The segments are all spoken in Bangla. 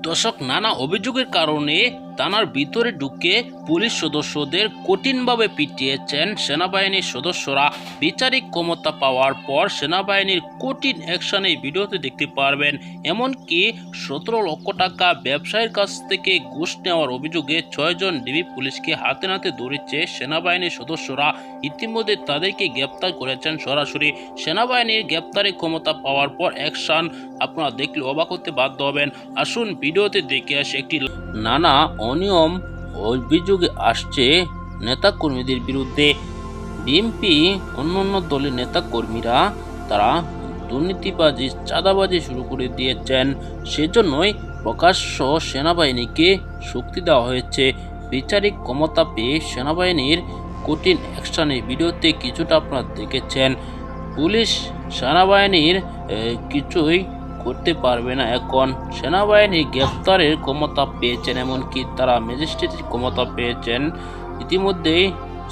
দর্শক নানা অভিযোগের কারণে থানার ভিতরে ঢুকে পুলিশ সদস্যদের কঠিনভাবে পিটিয়েছেন সেনাবাহিনীর সদস্যরা। বিচারিক ক্ষমতা পাওয়ার পর সেনাবাহিনীর কঠিন অ্যাকশন এই ভিডিওতে দেখতে পারবেন। এমনকি সতেরো লক্ষ টাকা ব্যবসায়ীর কাছ থেকে ঘুষ নেওয়ার অভিযোগে ছয়জন ডিবি পুলিশকে হাতে নাতে ধরেছে সেনাবাহিনীর সদস্যরা। ইতিমধ্যে তাদেরকে গ্রেপ্তার করেছেন সরাসরি। সেনাবাহিনীর গ্রেপ্তারি ক্ষমতা পাওয়ার পর অ্যাকশন আপনারা দেখলে অবাক হতে বাধ্য হবেন। আসুন ভিডিওতে দেখে আসে একটি নানা অনিয়ম অভিযোগে আসছে নেতাকর্মীদের বিরুদ্ধে। বিএনপি, অন্যান্য দলের নেতাকর্মীরা তারা দুর্নীতিবাজি, চাঁদাবাজি শুরু করে দিয়েছেন। সেজন্যই প্রকাশ্য সেনাবাহিনীকে শক্তি দেওয়া হয়েছে। বিচারিক ক্ষমতা পেয়ে সেনাবাহিনীর কঠিন অ্যাকশনের ভিডিওতে কিছুটা আপনারা দেখেছেন। পুলিশ, সেনাবাহিনীর কিছুই করতে পারবে না এখন। সেনাবাহিনী গ্রেপ্তারের ক্ষমতা পেয়েছেন, এমনকি তারা ম্যাজিস্ট্রেটের ক্ষমতা পেয়েছেন। ইতিমধ্যেই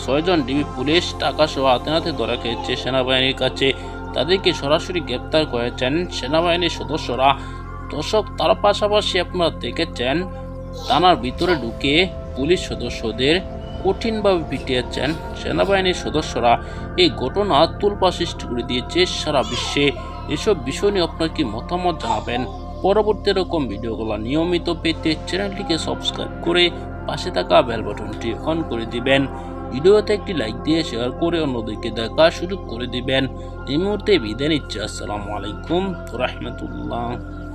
ছয়জন ডিবি পুলিশ টাকা সহ হাতে ধরা খেয়েছে সেনাবাহিনীর কাছে। তাদেরকে সরাসরি গ্রেপ্তার করেছেন সেনাবাহিনীর সদস্যরা। দর্শক, তার পাশাপাশি আপনারা দেখেছেন, থানার ভিতরে ঢুকে পুলিশ সদস্যদের কঠিনভাবে পিটিয়েছেন সেনাবাহিনীর সদস্যরা। এই ঘটনা তুলপা সৃষ্টি করে দিয়েছে সারা বিশ্বে। এসব বিষয় নিয়ে আপনার কি মতামত জানাবেন? পরবর্তী এরকম ভিডিওগুলো নিয়মিত পেতে চ্যানেলটিকে সাবস্ক্রাইব করে পাশে থাকা বেল বাটনটি অন করে দিবেন। ভিডিওতে একটি লাইক দিয়ে শেয়ার করে অন্যদেরকে দেখা শুরু করে দিবেন। এই মুহূর্তে বিদায় নিচ্ছে। আসসালামু আলাইকুম রহমতুল্লাহ।